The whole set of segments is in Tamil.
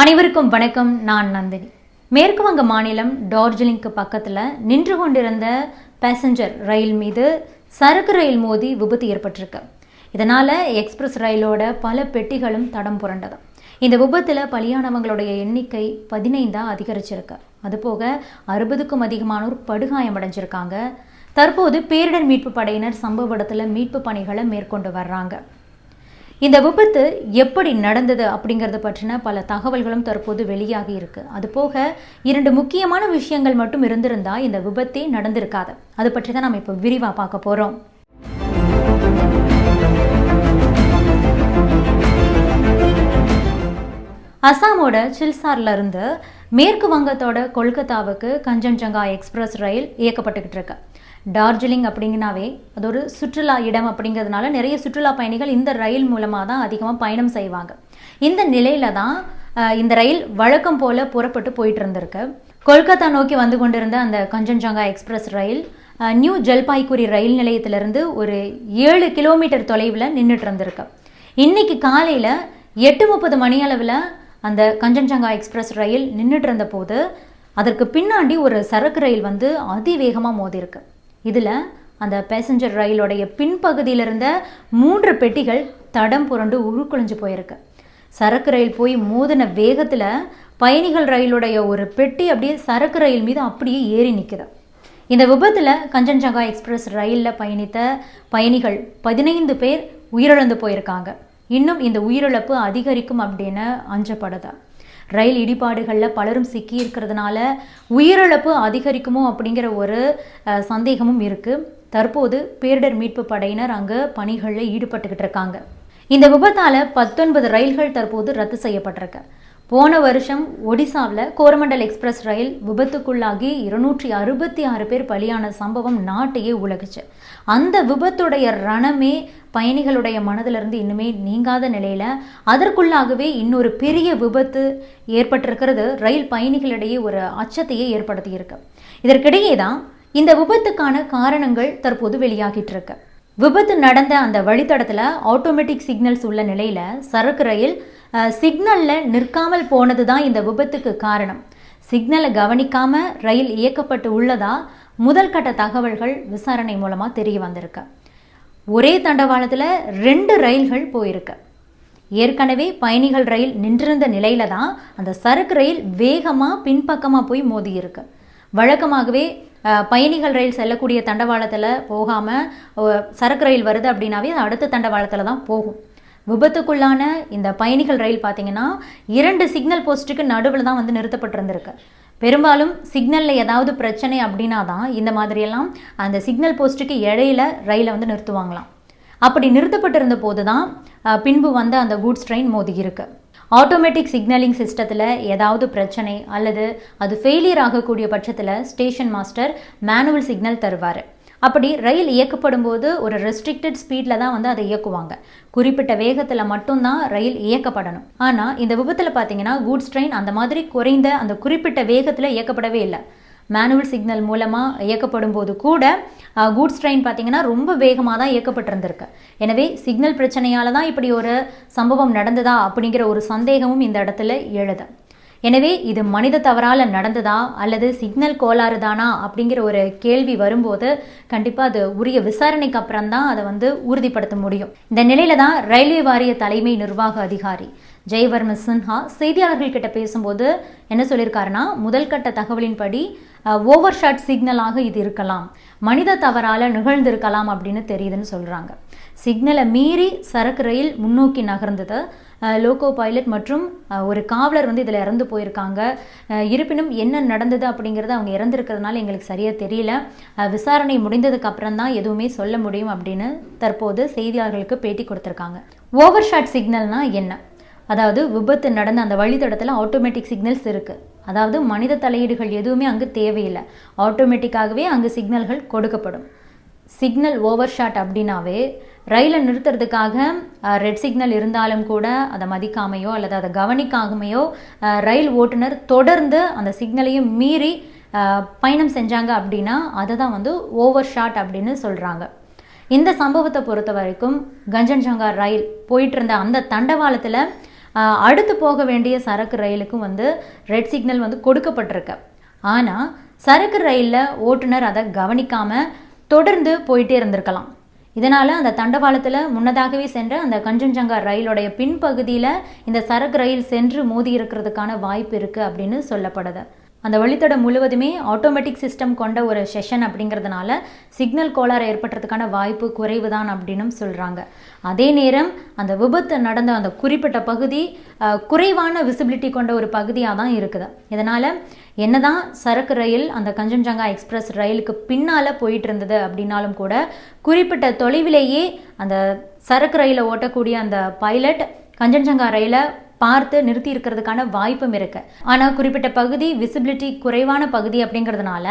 அனைவருக்கும் வணக்கம் நான் நந்தினி. மேற்கு வங்க மாநிலம் டார்ஜிலிங்க்கு பக்கத்தில் நின்று கொண்டிருந்த பேசஞ்சர் ரயில் மீது சரக்கு ரயில் மோதி விபத்து ஏற்பட்டிருக்கு. இதனால் எக்ஸ்பிரஸ் ரயிலோட பல பெட்டிகளும் தடம் புரண்டது. இந்த விபத்தில் பலியானவங்களுடைய எண்ணிக்கை பதினைந்தாக அதிகரிச்சிருக்கு. அதுபோக அறுபதுக்கும் அதிகமானோர் படுகாயமடைஞ்சிருக்காங்க தற்போது பேரிடர் மீட்பு படையினர் சம்பவ இடத்துல மீட்பு பணிகளை மேற்கொண்டு வர்றாங்க. இந்த விபத்து எப்படி நடந்தது அப்படிங்கிறத பற்றின பல தகவல்களும் தற்போது வெளியாகி இருக்கு. அது போக இரண்டு முக்கியமான விஷயங்கள் மட்டும் இருந்திருந்தா இந்த விபத்தே நடந்திருக்காது. அது பற்றி தான் நம்ம இப்போ விரிவாக பார்க்க போகிறோம் அசாமோட சில்சார்ல இருந்து மேற்கு வங்கத்தோட கொல்கத்தாவுக்கு கஞ்சன்ஜங்கா எக்ஸ்பிரஸ் ரயில் இயக்கப்பட்டுக்கிட்டு இருக்கு. டார்ஜிலிங் அப்படிங்கனாவே அது ஒரு சுற்றுலா இடம் அப்படிங்கிறதுனால நிறைய சுற்றுலா பயணிகள் இந்த ரயில் மூலமாக தான் அதிகமாக பயணம் செய்வாங்க. இந்த நிலையில தான் இந்த ரயில் வழக்கம் போல புறப்பட்டு போயிட்டு இருந்திருக்கு கொல்கத்தா நோக்கி வந்து கொண்டிருந்த அந்த கஞ்சன்ஜங்கா எக்ஸ்பிரஸ் ரயில் நியூ ஜல்பாய்குரி ரயில் நிலையத்திலிருந்து ஒரு ஏழு கிலோமீட்டர் தொலைவில் நின்றுட்டு இருந்திருக்கு இன்னைக்கு காலையில் எட்டு முப்பது மணி அளவில் அந்த கஞ்சன்ஜங்கா எக்ஸ்பிரஸ் ரயில் நின்றுட்டு இருந்த போது அதற்கு பின்னாடி ஒரு சரக்கு ரயில் வந்து அதிவேகமாக மோதிருக்கு இதில் அந்த பேசஞ்சர் ரயிலுடைய பின்பகுதியில் இருந்த மூன்று பெட்டிகள் தடம் புரண்டு உருக்குலைஞ்சு போயிருக்கு. சரக்கு ரயில் போய் மோதின வேகத்தில் பயணிகள் ரயிலுடைய ஒரு பெட்டி அப்படியே சரக்கு ரயில் மீது அப்படியே ஏறி நிற்குது இந்த விபத்தில் கஞ்சன்ஜங்கா எக்ஸ்பிரஸ் ரயிலில் பயணித்த பயணிகள் பதினைந்து பேர் உயிரிழந்து போயிருக்காங்க. இன்னும் இந்த உயிரிழப்பு அதிகரிக்கும் அப்படின்னு அஞ்சப்படுது. ரயில் இடிபாடுகளில் பலரும் சிக்கி இருக்கிறதுனால உயிரிழப்பு அதிகரிக்குமோ அப்படிங்கிற ஒரு சந்தேகமும் இருக்குது தற்போது பேரிடர் மீட்பு படையினர் அங்கே பணிகளில் ஈடுபட்டுக்கிட்டு இருக்காங்க. இந்த விபத்தால் பத்தொன்பது ரயில்கள் தற்போது ரத்து செய்யப்பட்டிருக்கு. போன வருஷம் ஒடிசாவில் கோரமண்டல் எக்ஸ்பிரஸ் ரயில் விபத்துக்குள்ளாகி இருநூற்றி அறுபத்தி ஆறு பேர் பலியான சம்பவம் நாட்டையே உலகுச்சு. அந்த விபத்துடைய ரணமே பயணிகளுடைய மனதிலிருந்து இன்னுமே நீங்காத நிலையில் அதற்குள்ளாகவே இன்னொரு பெரிய விபத்து ஏற்பட்டிருக்கிறது. ரயில் பயணிகளிடையே ஒரு அச்சத்தையே ஏற்படுத்தியிருக்கு. இதற்கிடையே தான் இந்த விபத்துக்கான காரணங்கள் தற்போது வெளியாகிட்டு இருக்கு விபத்து நடந்த அந்த வழித்தடத்தில் ஆட்டோமேட்டிக் சிக்னல்ஸ் உள்ள நிலையில் சரக்கு ரயில் சிக்னலில் நிற்காமல் போனது தான் இந்த விபத்துக்கு காரணம். சிக்னலை கவனிக்காமல் ரயில் இயக்கப்பட்டு உள்ளதா முதல் கட்ட தகவல்கள் விசாரணை மூலமாக தெரிய வந்திருக்கு. ஒரே தண்டவாளத்தில் ரெண்டு ரயில்கள் போயிருக்கு. ஏற்கனவே பயணிகள் ரயில் நின்றிருந்த நிலையில தான் அந்த சரக்கு ரயில் வேகமாக பின்பக்கமாக போய் மோதியிருக்கு வழக்கமாகவே பயணிகள் ரயில் செல்லக்கூடிய தண்டவாளத்தில் போகாமல் சரக்கு ரயில் வருது அப்படின்னாவே அது அடுத்த தண்டவாளத்தில் தான் போகும். விபத்துக்குள்ளான இந்த பயணிகள் ரயில் பார்த்தீங்கன்னா இரண்டு சிக்னல் போஸ்ட்டுக்கு நடுவில் தான் வந்து நிறுத்தப்பட்டிருந்திருக்கு. பெரும்பாலும் சிக்னலில் ஏதாவது பிரச்சனை அப்படின்னா தான் இந்த மாதிரியெல்லாம் அந்த சிக்னல் போஸ்ட்டுக்கு இடையில ரயிலை வந்து நிறுத்துவாங்களாம். அப்படி நிறுத்தப்பட்டிருந்த போது தான் பின்பு வந்து அந்த கூட்ஸ் ட்ரெயின் மோதி இருக்கு. ஆட்டோமேட்டிக் சிக்னலிங் சிஸ்டத்தில் ஏதாவது பிரச்சனை அல்லது அது ஃபெயிலியர் ஆகக்கூடிய பட்சத்தில் ஸ்டேஷன் மாஸ்டர் மேனுவல் சிக்னல் தருவார். அப்படி ரயில் இயக்கப்படும் போது ஒரு ரெஸ்ட்ரிக்டட் ஸ்பீடில் தான் வந்து அதை இயக்குவாங்க. குறிப்பிட்ட வேகத்தில் மட்டும்தான் ரயில் இயக்கப்படணும். ஆனால் இந்த விபத்தில் பார்த்தீங்கன்னா கூட்ஸ் ட்ரெயின் அந்த மாதிரி குறைந்த அந்த குறிப்பிட்ட வேகத்தில் இயக்கப்படவே இல்லை. மேனுவல் சிக்னல் மூலமாக இயக்கப்படும் போது கூட கூட்ஸ் ட்ரெயின் பார்த்தீங்கன்னா ரொம்ப வேகமாக தான் இயக்கப்பட்டிருந்திருக்கு. எனவே சிக்னல் பிரச்சனையால் தான் இப்படி ஒரு சம்பவம் நடந்ததா அப்படிங்கிற ஒரு சந்தேகமும் இந்த இடத்துல எழுது. எனவே இது மனித தவறால் நடந்ததா அல்லது சிக்னல் கோளாறு தானா அப்படிங்கிற ஒரு கேள்வி வரும்போது கண்டிப்பாக அது உரிய விசாரணைக்கு அப்புறம் தான் அதை வந்து உறுதிப்படுத்த முடியும். இந்த நிலையில தான் ரயில்வே வாரிய தலைமை நிர்வாக அதிகாரி ஜெயவர்ம சின்ஹா செய்தியாளர்கள்கிட்ட பேசும்போது என்ன சொல்லியிருக்காருன்னா முதல் கட்ட தகவலின்படி ஓவர் ஷாட் சிக்னலாக இது இருக்கலாம். மனித தவறால் நிகழ்ந்திருக்கலாம் அப்படின்னு தெரியுதுன்னு சொல்கிறாங்க சிக்னலை மீறி சரக்கு ரயில் முன்னோக்கி நகர்ந்தது. லோகோ பைலட் மற்றும் ஒரு காவலர் வந்து இதில் இறந்து போயிருக்காங்க. இருப்பினும் என்ன நடந்தது அப்படிங்கிறது அவங்க இறந்துருக்கிறதுனால எங்களுக்கு சரியாக தெரியல. விசாரணை முடிந்ததுக்கு அப்புறம் தான் எதுவுமே சொல்ல முடியும் அப்படின்னு தற்போது செய்தியாளர்களுக்கு பேட்டி கொடுத்துருக்காங்க. ஓவர் ஷாட் சிக்னல்னால் என்ன? அதாவது விபத்து நடந்த அந்த வழித்தடத்தில் ஆட்டோமேட்டிக் சிக்னல்ஸ் இருக்குது அதாவது மனித தலையீடுகள் எதுவுமே அங்கு தேவையில்லை. ஆட்டோமேட்டிக்காகவே அங்கு சிக்னல்கள் கொடுக்கப்படும். சிக்னல் ஓவர் ஷாட் அப்படின்னாவே ரயிலை நிறுத்துறதுக்காக ரெட் சிக்னல் இருந்தாலும் கூட அதை மதிக்காமையோ அல்லது அதை கவனிக்காமையோ ரயில் ஓட்டுநர் தொடர்ந்து அந்த சிக்னலையும் மீறி பயணம் செஞ்சாங்க அப்படின்னா அதை தான் வந்து ஓவர் ஷாட் அப்படின்னு சொல்கிறாங்க இந்த சம்பவத்தை பொறுத்த வரைக்கும் கஞ்சன்ஜங்கா ரயில் போயிட்டு இருந்த அந்த தண்டவாளத்தில் அடுத்து போக வேண்டிய சரக்கு ரயிலுக்கும் வந்து ரெட் சிக்னல் வந்து கொடுக்கப்பட்டிருக்கு. ஆனால் சரக்கு ரயிலில் ஓட்டுநர் அதை கவனிக்காமல் தொடர்ந்து போயிட்டே இருந்திருக்கலாம். இதனால் அந்த தண்டவாளத்தில் முன்னதாகவே சென்ற அந்த கஞ்சன்ஜங்கா ரயிலுடைய பின்பகுதியில் இந்த சரக்கு ரயில் சென்று மோதி இருக்கிறதுக்கான வாய்ப்பு இருக்குது அப்படின்னு சொல்லப்படுது. அந்த வழித்தடம் முழுவதுமே ஆட்டோமேட்டிக் சிஸ்டம் கொண்ட ஒரு செஷன் அப்படிங்கிறதுனால சிக்னல் கோளாறு ஏற்படுறதுக்கான வாய்ப்பு குறைவு தான் அப்படின்னும் சொல்கிறாங்க அதே நேரம் அந்த விபத்து நடந்த அந்த குறிப்பிட்ட பகுதி குறைவான விசிபிலிட்டி கொண்ட ஒரு பகுதியாக தான் இருக்குது. இதனால் என்னதான் சரக்கு ரயில் அந்த கஞ்சன்ஜங்கா எக்ஸ்பிரஸ் ரயிலுக்கு பின்னால் போயிட்டு இருந்தது அப்படின்னாலும் கூட குறிப்பிட்ட தொலைவிலேயே அந்த சரக்கு ரயிலை ஓட்டக்கூடிய அந்த பைலட் கஞ்சன்ஜங்கா ரயிலை பார்த்து நிறுத்தி இருக்கிறதுக்கான வாய்ப்பும் இருக்கு. ஆனால் குறிப்பிட்ட பகுதி விசிபிலிட்டி குறைவான பகுதி அப்படிங்கிறதுனால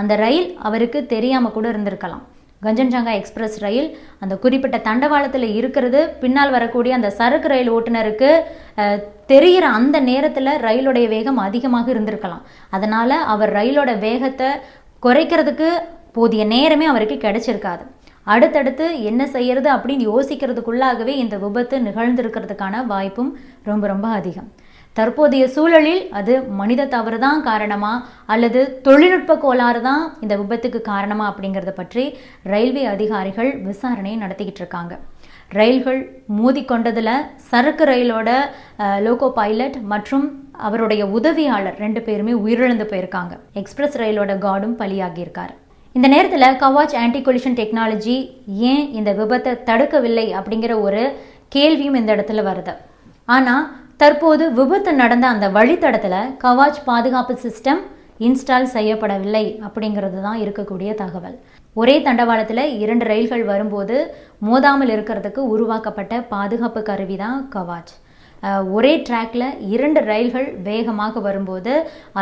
அந்த ரயில் அவருக்கு தெரியாமல் கூட இருந்திருக்கலாம். கஞ்சன்ஜங்கா எக்ஸ்பிரஸ் ரயில் அந்த குறிப்பிட்ட தண்டவாளத்தில் இருக்கிறது. பின்னால் வரக்கூடிய அந்த சரக்கு ரயில் ஓட்டுநருக்கு தெரிகிற அந்த நேரத்தில் ரயிலுடைய வேகம் அதிகமாக இருந்திருக்கலாம். அதனால் அவர் ரயிலோட வேகத்தை குறைக்கிறதுக்கு போதிய நேரமே அவருக்கு கிடைச்சிருக்காது. அடுத்தடுத்து என்ன செய்யறது அப்படின்னு யோசிக்கிறதுக்குள்ளாகவே இந்த விபத்து நிகழ்ந்திருக்கிறதுக்கான வாய்ப்பும் ரொம்ப ரொம்ப அதிகம். தற்போதைய சூழலில் அது மனித தவறு தான் காரணமா? அல்லது தொழில்நுட்ப கோளாறு தான் இந்த விபத்துக்கு காரணமா அப்படிங்கிறத பற்றி ரயில்வே அதிகாரிகள் விசாரணையை நடத்திக்கிட்டு இருக்காங்க. ரயில்கள் மோதிக்கொண்டதில் சரக்கு ரயிலோட லோகோ பைலட் மற்றும் அவருடைய உதவியாளர் ரெண்டு பேருமே உயிரிழந்து போயிருக்காங்க. எக்ஸ்பிரஸ் ரயிலோட கார்டும் பலியாகியிருக்கார். இந்த நேரத்தில் கவாச் ஆன்டி கொலிஷன் டெக்னாலஜி ஏன் இந்த விபத்தை தடுக்கவில்லை அப்படிங்கிற ஒரு கேள்வியும் இந்த இடத்துல வருது. ஆனால் தற்போது விபத்து நடந்த அந்த வழித்தடத்தில் கவாச் பாதுகாப்பு சிஸ்டம் இன்ஸ்டால் செய்யப்படவில்லை அப்படிங்கிறது தான் இருக்கக்கூடிய தகவல். ஒரே தண்டவாளத்தில் இரண்டு ரயில்கள் வரும்போது மோதாமல் இருக்கிறதுக்கு உருவாக்கப்பட்ட பாதுகாப்பு கருவி தான் கவாச் ஒரே ட்ராக்ல இரண்டு ரயில்கள் வேகமாக வரும்போது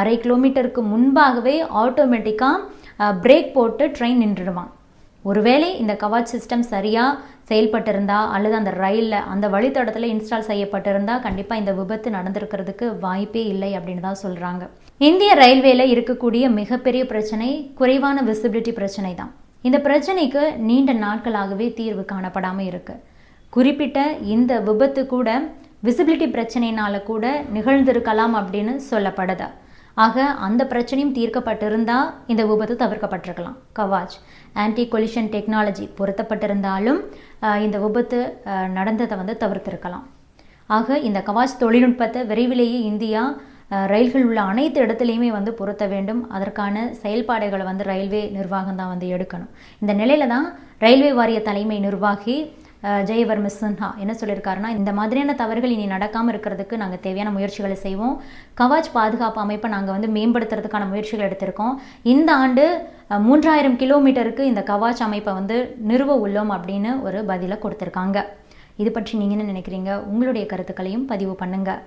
அரை கிலோமீட்டருக்கு முன்பாகவே ஆட்டோமேட்டிக்காக பிரேக் போட்டு ட்ரெயின் நின்றுடுவான் ஒருவேளை இந்த கவாச் சிஸ்டம் சரியாக செயல்பட்டிருந்தா அல்லது அந்த ரயிலில் அந்த வழித்தடத்தில் இன்ஸ்டால் செய்யப்பட்டிருந்தா கண்டிப்பாக இந்த விபத்து நடந்திருக்கிறதுக்கு வாய்ப்பே இல்லை அப்படின்னு தான் சொல்கிறாங்க இந்திய ரயில்வேல இருக்கக்கூடிய மிகப்பெரிய பிரச்சனை குறைவான விசிபிலிட்டி பிரச்சனை தான். இந்த பிரச்சனைக்கு நீண்ட நாட்களாகவே தீர்வு காணப்படாமல் இருக்குது குறிப்பிட்ட இந்த விபத்து கூட விசிபிலிட்டி பிரச்சனையினால கூட நிகழ்ந்திருக்கலாம் அப்படின்னு சொல்லப்படுது. ஆக அந்த பிரச்சனையும் தீர்க்கப்பட்டிருந்தா இந்த விபத்து தவிர்க்கப்பட்டிருக்கலாம். கவாஜ் ஆன்டி கொலிஷன் டெக்னாலஜி பொருத்தப்பட்டிருந்தாலும் இந்த விபத்து நடந்ததை வந்து தவிர்த்திருக்கலாம். ஆக இந்த கவாஜ் தொழில்நுட்பத்தை விரைவிலேயே இந்தியா ரயில்கள் உள்ள அனைத்து இடத்துலையுமே வந்து பொருத்த வேண்டும். அதற்கான செயல்பாடுகளை வந்து ரயில்வே நிர்வாகம் தான் வந்து எடுக்கணும். இந்த நிலையில தான் ரயில்வே வாரிய தலைமை நிர்வாகி ஜெயவர்ம சின்ஹா என்ன சொல்லியிருக்காருன்னா இந்த மாதிரியான தவறுகள் இனி நடக்காமல் இருக்கிறதுக்கு நாங்கள் தேவையான முயற்சிகளை செய்வோம். கவாச் பாதுகாப்பு அமைப்பை நாங்கள் வந்து மேம்படுத்துறதுக்கான முயற்சிகள் எடுத்திருக்கோம். இந்த ஆண்டு மூன்றாயிரம் கிலோமீட்டருக்கு இந்த கவாச் அமைப்பை வந்து நிறுவ உள்ளோம் அப்படின்னு ஒரு பதிலை கொடுத்துருக்காங்க. இது பற்றி நீங்கள் என்ன நினைக்கிறீங்க? உங்களுடைய கருத்துக்களையும் பதிவு பண்ணுங்கள்